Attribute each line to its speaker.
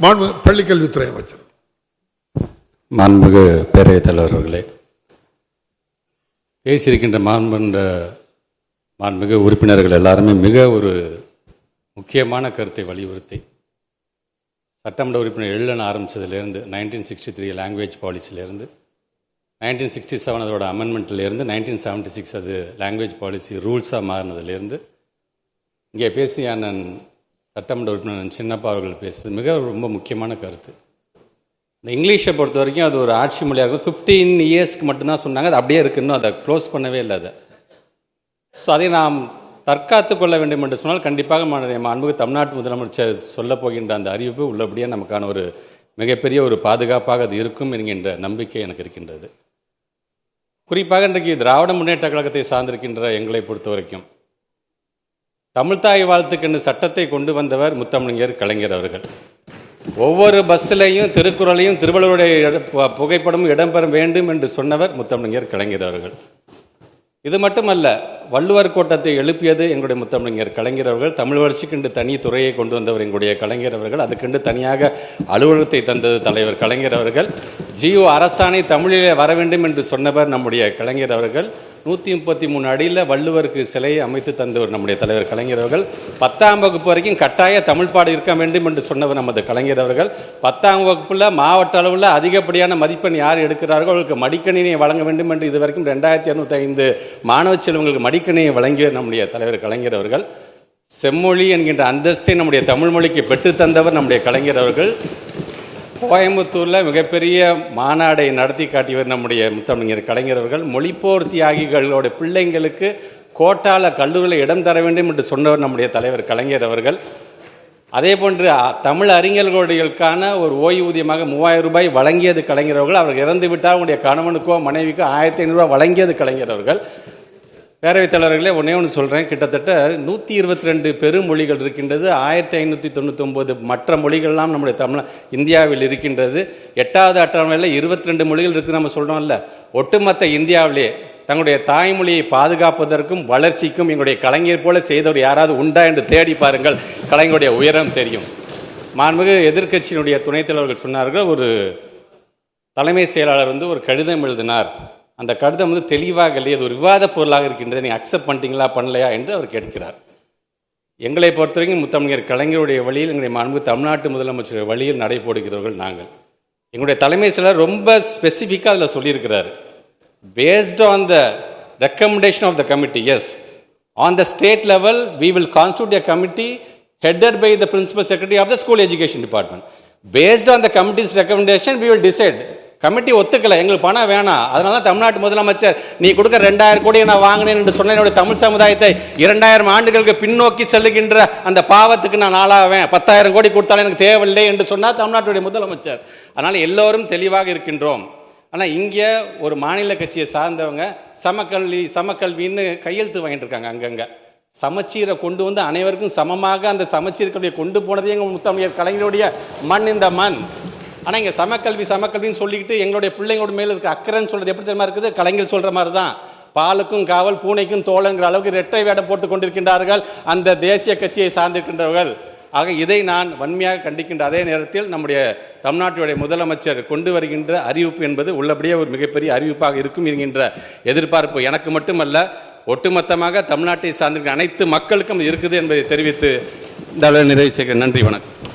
Speaker 1: மாண்பு பள்ளிக்கல்வித்துறை அமைச்சர்.
Speaker 2: மாண்புமிகு பேரவைத் தலைவர் அவர்களே பேசியிருக்கின்ற மாண்புன்ற மாண்புமிகு உறுப்பினர்கள் எல்லாருமே மிக ஒரு முக்கியமான கருத்தை வலியுறுத்தி சட்டமன்ற உறுப்பினர் எழுதன ஆரம்பித்ததுலேருந்து நைன்டீன் சிக்ஸ்டி த்ரீ லாங்குவேஜ் பாலிசிலேருந்து நைன்டீன் சிக்ஸ்டி செவன் அதோட அமெண்ட்மெண்ட்லேருந்து நைன்டீன் செவன்ட்டி சிக்ஸ் அது லாங்குவேஜ் பாலிசி ரூல்ஸாக மாறினதுலேருந்து இங்கே பேசிய அண்ணன் சட்டமன்ற உறுப்பினர் சின்னப்பா அவர்கள் பேசுது மிக ரொம்ப முக்கியமான கருத்து. இந்த இங்கிலீஷை பொறுத்த வரைக்கும் அது ஒரு ஆட்சி மொழியாக இருக்கும் ஃபிஃப்டீன் இயர்ஸ்க்கு மட்டும்தான் சொன்னாங்க. அது அப்படியே இருக்குன்னு அதை க்ளோஸ் பண்ணவே இல்லை அதை. ஸோ அதை நாம் தற்காத்து கொள்ள வேண்டும் என்று சொன்னால் கண்டிப்பாக அன்புக்கு தமிழ்நாட்டு முதலமைச்சர் சொல்லப் போகின்ற அந்த அறிவிப்பு உள்ளபடியே நமக்கான ஒரு மிகப்பெரிய ஒரு பாதுகாப்பாக அது இருக்கும் என்கின்ற நம்பிக்கை எனக்கு இருக்கின்றது. குறிப்பாக இன்றைக்கு திராவிட முன்னேற்ற கழகத்தை சார்ந்திருக்கின்ற எங்களை பொறுத்த வரைக்கும் தமிழ்தாய் வாழ்த்துக்குன்னு சட்டத்தை கொண்டு வந்தவர் முத்தமிழர் கலைஞர் அவர்கள். ஒவ்வொரு பஸ்ஸிலையும் திருக்குறளையும் திருவள்ளுவருடைய புகைப்படமும் இடம்பெற வேண்டும் என்று சொன்னவர் முத்தமிழர் கலைஞர் அவர்கள். இது மட்டுமல்ல வள்ளுவர் கோட்டத்தை எழுப்பியது எங்களுடைய முத்தமிழர் கலைஞர் அவர்கள். தமிழ் வளர்ச்சிக்கென்று தனி துறையை கொண்டு வந்தவர் எங்களுடைய கலைஞர் அவர்கள். அதுக்கென்று தனியாக அலுவலகத்தை தந்தது தலைவர் கலைஞர் அவர்கள். ஜியோ அரசாணை தமிழிலே வர வேண்டும் என்று சொன்னவர் நம்முடைய கலைஞர் அவர்கள். நூற்றி முப்பத்தி மூணு அடியில் வள்ளுவருக்கு சிலையை அமைத்து தந்தவர் நம்முடைய தலைவர் கலைஞர் அவர்கள். பத்தாம் வகுப்பு வரைக்கும் கட்டாய தமிழ் பாடம் இருக்க வேண்டும் என்று சொன்னவர் நமது கலைஞர் அவர்கள். பத்தாம் வகுப்பில் மாவட்ட அளவில் அதிகப்படியான மதிப்பெண் யார் எடுக்கிறார்களோ அவர்களுக்கு மடிக்கணினியை வழங்க வேண்டும் என்று இதுவரைக்கும் ரெண்டாயிரத்தி இரநூத்தி ஐந்து மாணவ செல்வங்களுக்கு மடிக்கணினியை வழங்கிய நம்முடைய தலைவர் கலைஞர் அவர்கள். செம்மொழி என்கின்ற அந்தஸ்தை நம்முடைய தமிழ் மொழிக்கு பெற்றுத்தந்தவர் நம்முடைய கலைஞர் அவர்கள். கோயம்புத்தூரில் மிகப்பெரிய மாநாடை நடத்தி காட்டியவர் நம்முடைய முத்தமிழர் கலைஞரவர்கள் மொழிப்போர் தியாகிகளோட பிள்ளைங்களுக்கு கோட்டால கல்லூரியில் இடம் தர வேண்டும் என்று சொன்னவர் நம்முடைய தலைவர் கலைஞர் அவர்கள். அதே போன்று தமிழ் அறிஞர்களுடையக்கான ஒரு ஓய்வூதியமாக மூவாயிரம் ரூபாய் வழங்கியது கலைஞரவர்கள் அவர்கள். அவர் இறந்து விட்டால் அவருடைய கணவனுக்கோ மனைவிக்கோ ஆயிரத்தி ஐநூறுரூவா வழங்கியது கலைஞரவர்கள் பேரவைத்தலைவர்களே ஒன்றே ஒன்று சொல்கிறேன் கிட்டத்தட்ட நூற்றி இருபத்தி ரெண்டு பெருமொழிகள் இருக்கின்றது. ஆயிரத்தி ஐநூற்றி தொண்ணூத்தொம்பது மற்ற மொழிகள்லாம் நம்முடைய தமிழ் இந்தியாவில் இருக்கின்றது. எட்டாவது அட்டவணையில் இருபத்தி ரெண்டு மொழிகள் இருக்குது நம்ம சொல்கிறோம்ல ஒட்டுமொத்த இந்தியாவிலே தங்களுடைய தாய்மொழியை பாதுகாப்பதற்கும் வளர்ச்சிக்கும் எங்களுடைய கலைஞர் போல செய்தவர் யாராவது உண்டா என்று தேடி பாருங்கள். கலைஞருடைய உயரம் தெரியும். மாண்புமிகு எதிர்க்கட்சியினுடைய துணைத் தலைவர்கள் சொன்னார்கள் ஒரு தலைமை செயலாளர் வந்து ஒரு கடிதம் எழுதினார். அந்த கடிதம் வந்து தெளிவாக இல்லையே அது ஒரு விவாத பொருளாக இருக்கின்றது நீங்கள் அக்செப்ட் பண்ணிட்டீங்களா பண்ணலையா என்று அவர் கேட்கிறார். எங்களை பொறுத்தவரைக்கும் முத்தமிழர் கலைஞருடைய வழியில் எங்களுடைய மாண்பு தமிழ்நாட்டு முதலமைச்சருடைய வழியில் நடைபோடுகிறவர்கள் நாங்கள். எங்களுடைய தலைமை செயலர் ரொம்ப ஸ்பெசிஃபிக்காக அதில் சொல்லியிருக்கிறார். Based on the recommendation of the committee as on the state level we will constitute a committee headed by the principal secretary of the school education department based on the committee's recommendation we will decide committee ஒத்துக்கல. எங்களுக்கு பணம் வேணாம். அதனால தான் தமிழ்நாட்டு முதலமைச்சர் நீ கொடுக்க ரெண்டாயிரம் கோடியை நான் வாங்கினேன் என்று சொன்ன என்னுடைய தமிழ் சமுதாயத்தை இரண்டாயிரம் ஆண்டுகளுக்கு பின்னோக்கி செல்லுகின்ற அந்த பாவத்துக்கு நான் ஆளாவேன். பத்தாயிரம் கோடி கொடுத்தாலும் எனக்கு தேவையில்லை என்று சொன்னால் தமிழ்நாட்டுடைய முதலமைச்சர். அதனால் எல்லோரும் தெளிவாக இருக்கின்றோம். ஆனால் இங்கே ஒரு மாநில கட்சியை சார்ந்தவங்க சமக்கல்வி சமக்கல்வின்னு கையெழுத்து வாங்கிட்டு இருக்காங்க அங்கங்கே. சமச்சீரை கொண்டு வந்து அனைவருக்கும் சமமாக அந்த சமச்சீர்களை கொண்டு போனதே எங்கள் முத்தமிழர் கலைஞருடைய மண் இந்த மண். ஆனால் இங்கே சமக்கல்வி சமக்கல்வின்னு சொல்லிக்கிட்டு எங்களுடைய பிள்ளைங்களோட மேலே இருக்க அக்கறைன்னு சொல்கிறது எப்படி தெரியுமா இருக்குது? கலைஞர் சொல்கிற மாதிரி தான் பாலுக்கும் காவல் பூனைக்கும் தோழங்கிற அளவுக்கு இரட்டை வேடம் போட்டு கொண்டிருக்கின்றார்கள் அந்த தேசிய கட்சியை சார்ந்திருக்கின்றவர்கள். ஆக இதை நான் வன்மையாக கண்டிக்கின்ற அதே நேரத்தில் நம்முடைய தமிழ்நாட்டுடைய முதலமைச்சர் கொண்டு வருகின்ற அறிவிப்பு என்பது உள்ளபடியே ஒரு மிகப்பெரிய அறிவிப்பாக இருக்கும் என்கின்ற எதிர்பார்ப்பு எனக்கு மட்டுமல்ல ஒட்டுமொத்தமாக தமிழ்நாட்டை சார்ந்திருக்கிற அனைத்து மக்களுக்கும் இருக்குது என்பதை தெரிவித்து இந்த அளவில் நிறைவு செய்கிறேன். நன்றி வணக்கம்.